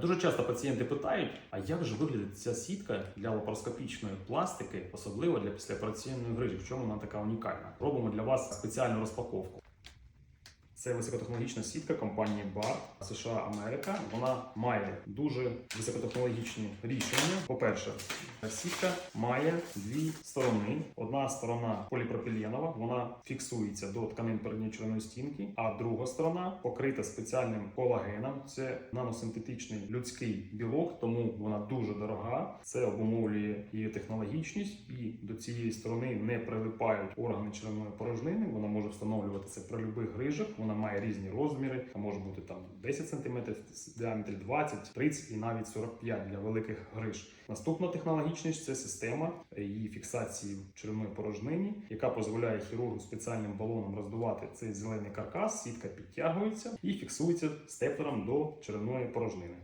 Дуже часто пацієнти питають, а як же виглядить ця сітка для лапароскопічної пластики, особливо для післяопераційної грижі? В чому вона така унікальна? Робимо для вас спеціальну розпаковку. Це високотехнологічна сітка компанії BAR США Америка. Вона має дуже високотехнологічні рішення. По-перше, сітка має дві сторони. Одна сторона поліпропіленова, вона фіксується до тканин передньої черевної стінки, а друга сторона покрита спеціальним колагеном. Це наносинтетичний людський білок, тому вона дуже дорога. Це обумовлює її технологічність, і до цієї сторони не прилипають органи черевної порожнини. Вона може встановлюватися при любих грижах. Вона має різні розміри, а може бути там 10 см, діаметр 20, 30 і навіть 45 для великих гриж. Наступна технологічність це система її фіксації в черевної порожнині, яка дозволяє хірургу спеціальним балоном роздувати цей зелений каркас. Сітка підтягується і фіксується степлером до черевної порожнини.